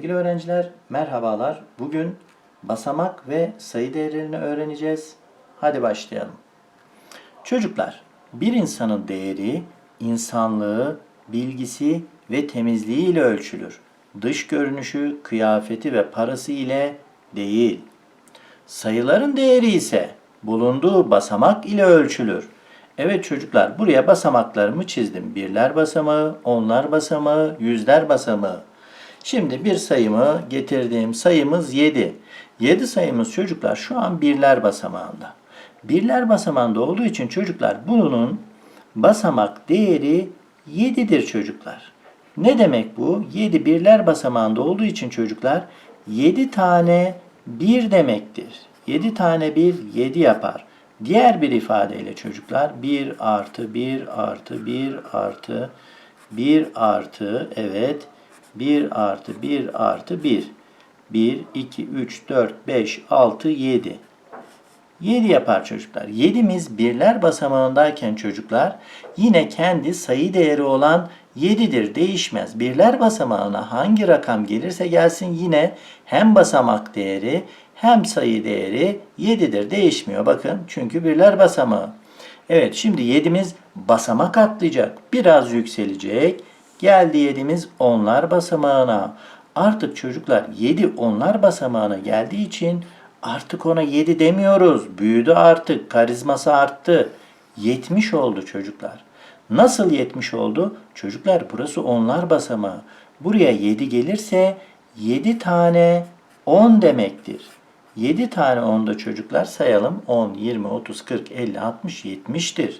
Sevgili öğrenciler, merhabalar. Bugün basamak ve sayı değerlerini öğreneceğiz. Hadi başlayalım. Çocuklar, bir insanın değeri insanlığı, bilgisi ve temizliği ile ölçülür. Dış görünüşü, kıyafeti ve parası ile değil. Sayıların değeri ise bulunduğu basamak ile ölçülür. Evet çocuklar buraya basamaklarımı çizdim. Birler basamağı, onlar basamağı, yüzler basamağı. Şimdi bir sayımı getirdiğim sayımız 7. 7 sayımız çocuklar şu an birler basamağında. Birler basamağında olduğu için çocuklar bunun basamak değeri 7'dir çocuklar. Ne demek bu? 7 birler basamağında olduğu için çocuklar 7 tane 1 demektir. 7 tane 1 7 yapar. Diğer bir ifadeyle çocuklar 1 artı 1 artı 1 artı 1 artı evet 1 artı 1 artı 1. 1, 2, 3, 4, 5, 6, 7. 7 yapar çocuklar. 7'miz birler basamağındayken çocuklar yine kendi sayı değeri olan 7'dir değişmez. Birler basamağına hangi rakam gelirse gelsin yine hem basamak değeri hem sayı değeri 7'dir değişmiyor. Bakın çünkü birler basamağı. Evet şimdi 7'miz basamak atlayacak. Biraz yükselecek. Geldi 7'miz onlar basamağına. Artık çocuklar 7 onlar basamağına geldiği için artık ona 7 demiyoruz. Büyüdü artık. Karizması arttı. 70 oldu çocuklar. Nasıl 70 oldu? Çocuklar burası onlar basamağı. Buraya 7 gelirse 7 tane 10 demektir. 7 tane 10'da çocuklar sayalım. 10, 20, 30, 40, 50, 60, 70'tir.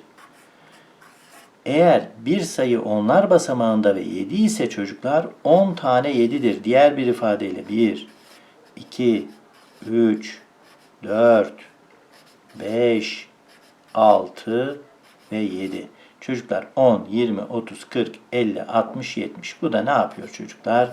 Eğer bir sayı onlar basamağında ve 7 ise çocuklar 10 tane 7'dir. Diğer bir ifadeyle 1, 2, 3, 4, 5, 6 ve 7. Çocuklar 10, 20, 30, 40, 50, 60, 70. Bu da ne yapıyor çocuklar?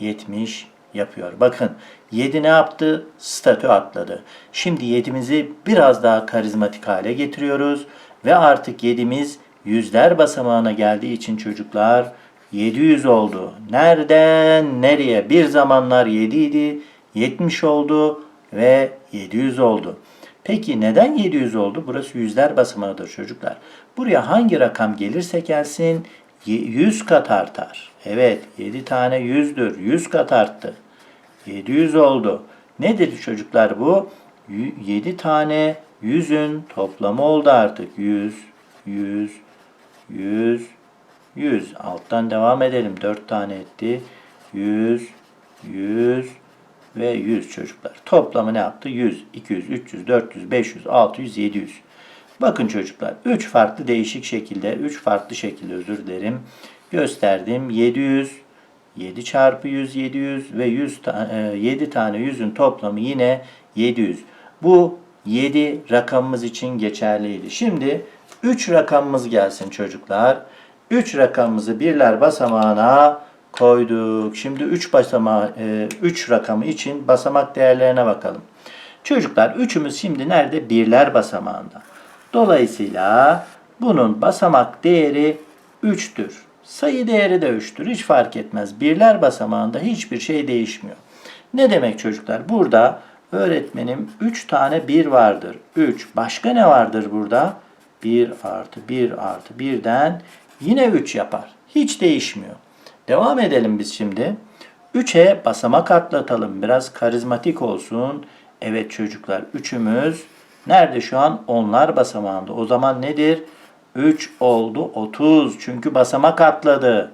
70 yapıyor. Bakın 7 ne yaptı? Statü atladı. Şimdi 7'mizi biraz daha karizmatik hale getiriyoruz. Ve artık 7'miz yüzler basamağına geldiği için çocuklar 700 oldu. Nereden nereye? Bir zamanlar 7 idi, 70 oldu ve 700 oldu. Peki neden 700 oldu? Burası yüzler basamağıdır çocuklar. Buraya hangi rakam gelirse gelsin 100 kat artar. Evet 7 tane 100'dür. 100 kat arttı. 700 oldu. Nedir çocuklar bu? 7 tane 100'ün toplamı oldu artık. 100, 100, 100, 100. Alttan devam edelim. 4 tane etti. 100, 100 ve 100 çocuklar. Toplamı ne yaptı? 100, 200, 300, 400, 500, 600, 700. Bakın çocuklar 3 farklı değişik şekilde, 3 farklı şekilde özür dilerim. Gösterdim. 700, 7 çarpı 100, 700 ve 100 ta 7 tane 100'ün toplamı yine 700. Bu 7 rakamımız için geçerliydi. Şimdi 3 rakamımız gelsin çocuklar. 3 rakamımızı birler basamağına koyduk. Şimdi 3 basamağı 3 rakamı için basamak değerlerine bakalım. Çocuklar 3'ümüz şimdi nerede? Birler basamağında. Dolayısıyla bunun basamak değeri 3'tür. Sayı değeri de 3'tür. Hiç fark etmez. Birler basamağında hiçbir şey değişmiyor. Ne demek çocuklar? Burada öğretmenim 3 tane 1 vardır. 3. Başka ne vardır burada? 1 artı 1 artı 1'den yine 3 yapar. Hiç değişmiyor. Devam edelim biz şimdi. 3'e basamak atlatalım. Biraz karizmatik olsun. Evet çocuklar 3'ümüz nerede şu an? Onlar basamağında. O zaman nedir? 3 oldu 30. Çünkü basamak atladı.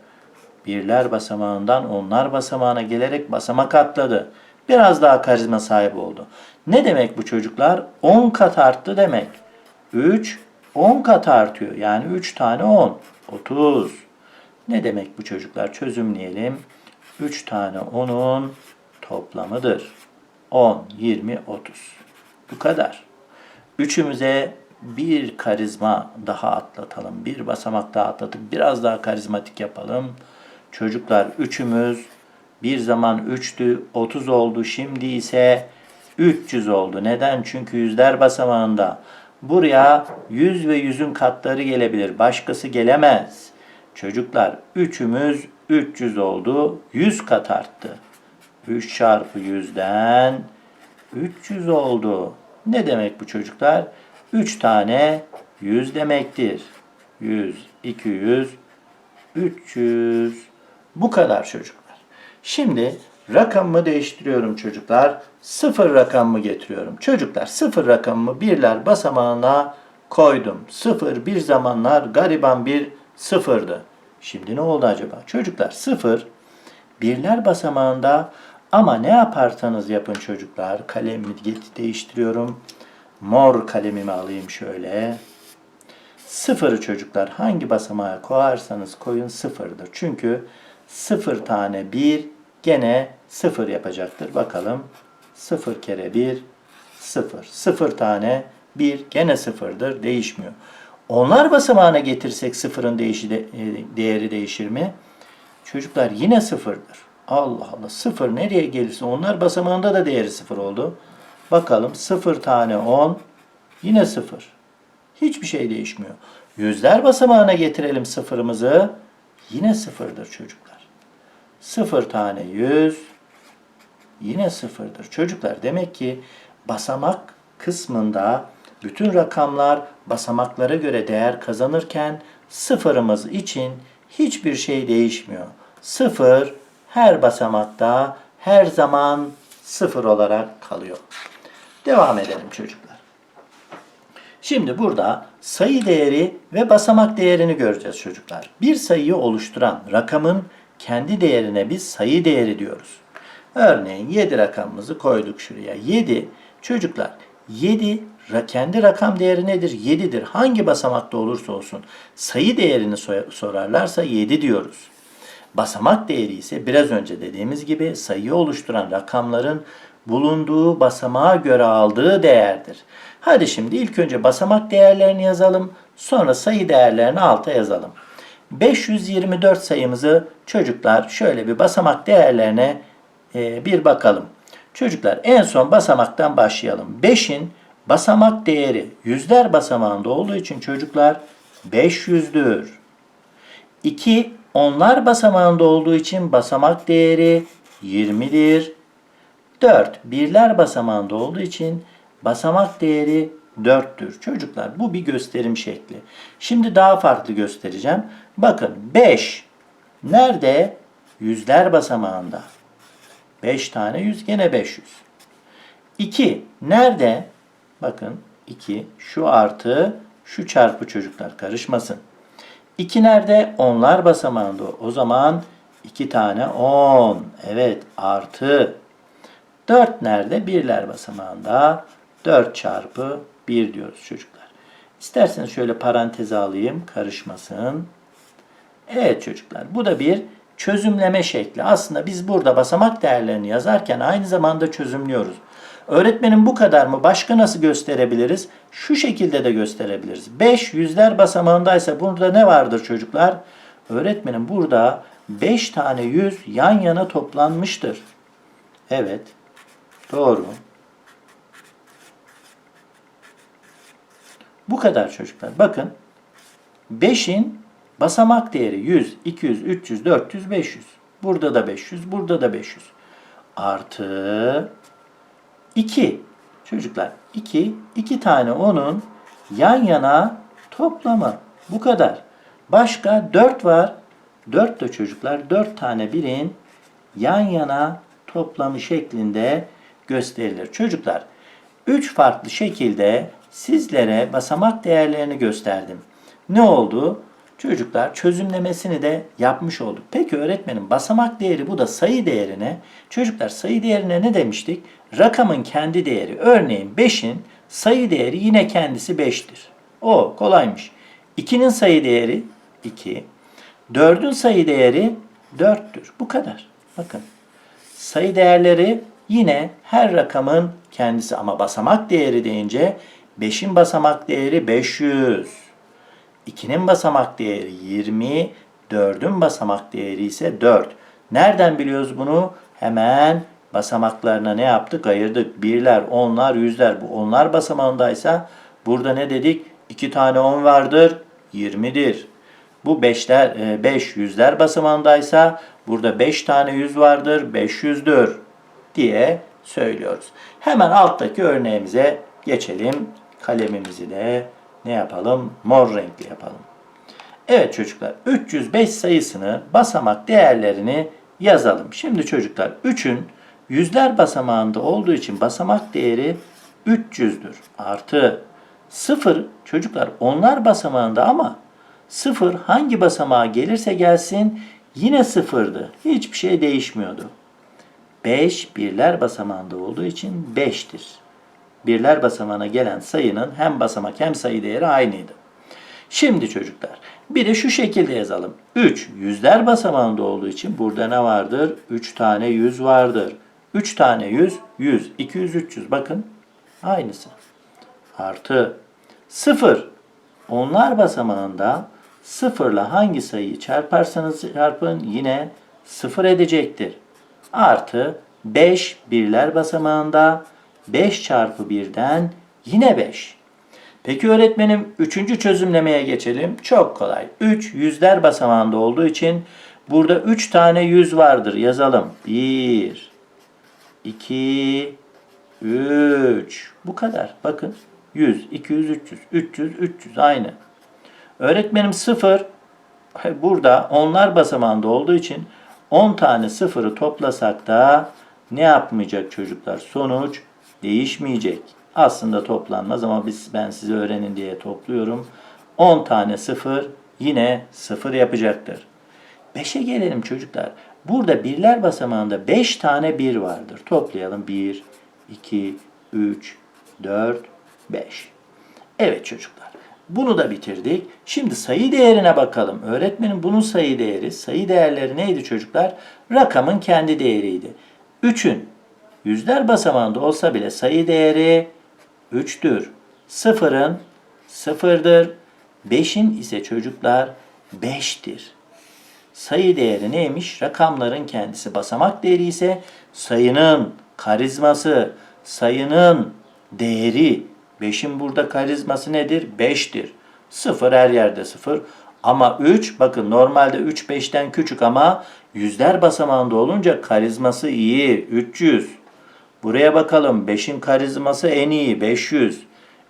Birler basamağından onlar basamağına gelerek basamak atladı. Biraz daha karizma sahibi oldu. Ne demek bu çocuklar? 10 kat arttı demek. 3 10 kat artıyor. Yani 3 tane 10. 30. Ne demek bu çocuklar? Çözümleyelim. 3 tane 10'un toplamıdır. 10, 20, 30. Bu kadar. Üçümüze bir karizma daha atlatalım. Bir basamak daha atlatıp biraz daha karizmatik yapalım. Çocuklar üçümüz bir zaman 3'tü 30 oldu. Şimdi ise 300 oldu. Neden? Çünkü yüzler basamağında. Buraya 100 ve 100'ün katları gelebilir. Başkası gelemez. Çocuklar üçümüz 300 oldu. 100 kat arttı. 3 çarpı 100'den 300 oldu. Ne demek bu çocuklar? 3 tane 100 demektir. 100, 200, 300. Bu kadar çocuklar. Şimdi rakamımı değiştiriyorum çocuklar. Sıfır rakamımı getiriyorum. Çocuklar sıfır rakamımı birler basamağına koydum. Sıfır bir zamanlar gariban bir sıfırdı. Şimdi ne oldu acaba? Çocuklar sıfır birler basamağında ama ne yaparsanız yapın çocuklar. Kalemimi değiştiriyorum. Mor kalemimi alayım şöyle. Sıfırı çocuklar hangi basamağa koyarsanız koyun sıfırdır. Çünkü sıfır tane bir gene sıfır yapacaktır. Bakalım sıfır kere bir sıfır. Sıfır tane bir gene sıfırdır. Değişmiyor. Onlar basamağına getirsek sıfırın de- e, değeri değişir mi? Çocuklar yine sıfırdır. Allah Allah sıfır nereye gelirse onlar basamağında da değeri sıfır oldu. Bakalım sıfır tane on yine sıfır. Hiçbir şey değişmiyor. Yüzler basamağına getirelim sıfırımızı. Yine sıfırdır çocuklar. Sıfır tane yüz yine sıfırdır. Çocuklar demek ki basamak kısmında bütün rakamlar basamaklara göre değer kazanırken sıfırımız için hiçbir şey değişmiyor. Sıfır her basamakta her zaman sıfır olarak kalıyor. Devam edelim çocuklar. Şimdi burada sayı değeri ve basamak değerini göreceğiz çocuklar. Bir sayıyı oluşturan rakamın kendi değerine biz sayı değeri diyoruz. Örneğin 7 rakamımızı koyduk şuraya. 7 çocuklar 7 ra- kendi rakam değeri nedir? 7'dir. Hangi basamakta olursa olsun sayı değerini so- sorarlarsa 7 diyoruz. Basamak değeri ise biraz önce dediğimiz gibi sayıyı oluşturan rakamların bulunduğu basamağa göre aldığı değerdir. Hadi şimdi ilk önce basamak değerlerini yazalım. Sonra sayı değerlerini alta yazalım. 524 sayımızı çocuklar şöyle bir basamak değerlerine e, bir bakalım. Çocuklar en son basamaktan başlayalım. 5'in basamak değeri yüzler basamağında olduğu için çocuklar 500'dür. 2 onlar basamağında olduğu için basamak değeri 20'dir. 4 birler basamağında olduğu için basamak değeri 4'tür. Çocuklar bu bir gösterim şekli. Şimdi daha farklı göstereceğim. Bakın 5 nerede? Yüzler basamağında. 5 tane 100 gene 500. 2 nerede? Bakın 2 şu artı şu çarpı çocuklar karışmasın. 2 nerede? Onlar basamağında. O zaman 2 tane 10. Evet artı. 4 nerede? Birler basamağında. 4 çarpı 1 diyoruz çocuklar. İsterseniz şöyle paranteze alayım karışmasın. Evet çocuklar bu da bir çözümleme şekli. Aslında biz burada basamak değerlerini yazarken aynı zamanda çözümlüyoruz. Öğretmenim bu kadar mı? Başka nasıl gösterebiliriz? Şu şekilde de gösterebiliriz. 5 yüzler basamağındaysa burada ne vardır çocuklar? Öğretmenim burada 5 tane yüz yan yana toplanmıştır. Evet. Doğru. Bu kadar çocuklar. Bakın 5'in basamak değeri 100, 200, 300, 400, 500. Burada da 500, burada da 500. Artı 2. Çocuklar 2, 2 tane onun yan yana toplamı. Bu kadar. Başka 4 var. 4 de çocuklar 4 tane birin yan yana toplamı şeklinde gösterilir. Çocuklar 3 farklı şekilde sizlere basamak değerlerini gösterdim. Ne oldu? Çocuklar çözümlemesini de yapmış olduk. Peki öğretmenim basamak değeri bu da sayı değerine. Çocuklar sayı değerine ne demiştik? Rakamın kendi değeri. Örneğin 5'in sayı değeri yine kendisi 5'tir. O kolaymış. 2'nin sayı değeri 2. 4'ün sayı değeri 4'tür. Bu kadar. Bakın. Sayı değerleri yine her rakamın kendisi ama basamak değeri deyince 5'in basamak değeri 500. 2'nin basamak değeri 20, 4'ün basamak değeri ise 4. Nereden biliyoruz bunu? Hemen basamaklarına ne yaptık? Ayırdık. Birler, onlar, yüzler. Bu onlar basamağındaysa burada ne dedik? 2 tane 10 vardır. 20'dir. Bu beşler, 5 yüzler basamağındaysa burada 5 tane yüz vardır. 500'dür. diye söylüyoruz. Hemen alttaki örneğimize geçelim. Kalemimizi de ne yapalım? Mor renkli yapalım. Evet çocuklar 305 sayısını basamak değerlerini yazalım. Şimdi çocuklar 3'ün yüzler basamağında olduğu için basamak değeri 300'dür. Artı 0 çocuklar onlar basamağında ama 0 hangi basamağa gelirse gelsin yine sıfırdı. Hiçbir şey değişmiyordu. 5 birler basamağında olduğu için 5'tir. Birler basamağına gelen sayının hem basamak hem sayı değeri aynıydı. Şimdi çocuklar bir de şu şekilde yazalım. 3 yüzler basamağında olduğu için burada ne vardır? 3 tane yüz vardır. 3 tane yüz, 100, 200, 300 bakın aynısı. Artı 0 onlar basamağında sıfırla hangi sayıyı çarparsanız çarpın yine sıfır edecektir. Artı 5 birler basamağında 5 çarpı 1'den yine 5. Peki öğretmenim üçüncü çözümlemeye geçelim. Çok kolay. 3 yüzler basamağında olduğu için burada 3 tane yüz vardır. Yazalım. 1 2 3 Bu kadar. Bakın. 100, 200, 300, 300, 300 aynı. Öğretmenim 0 burada onlar basamağında olduğu için 10 tane sıfırı toplasak da ne yapmayacak çocuklar? Sonuç değişmeyecek. Aslında toplanmaz ama biz ben size öğrenin diye topluyorum. 10 tane sıfır yine sıfır yapacaktır. 5'e gelelim çocuklar. Burada birler basamağında 5 tane bir vardır. Toplayalım. 1, 2, 3, 4, 5. Evet çocuklar. Bunu da bitirdik. Şimdi sayı değerine bakalım. Öğretmenin bunun sayı değeri, sayı değerleri neydi çocuklar? Rakamın kendi değeriydi. 3'ün yüzler basamağında olsa bile sayı değeri 3'tür. 0'ın 0'dır. 5'in ise çocuklar 5'tir. Sayı değeri neymiş? Rakamların kendisi. Basamak değeri ise sayının karizması, sayının değeri. 5'in burada karizması nedir? 5'tir. 0 her yerde 0. Ama 3 bakın normalde 3 5'ten küçük ama yüzler basamağında olunca karizması iyi. 300. Buraya bakalım. 5'in karizması en iyi. 500.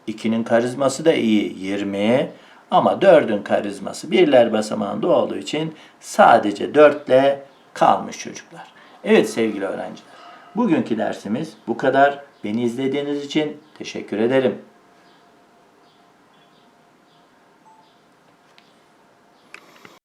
2'nin karizması da iyi. 20. Ama 4'ün karizması birler basamağında olduğu için sadece 4 ile kalmış çocuklar. Evet sevgili öğrenciler. Bugünkü dersimiz bu kadar. Beni izlediğiniz için teşekkür ederim.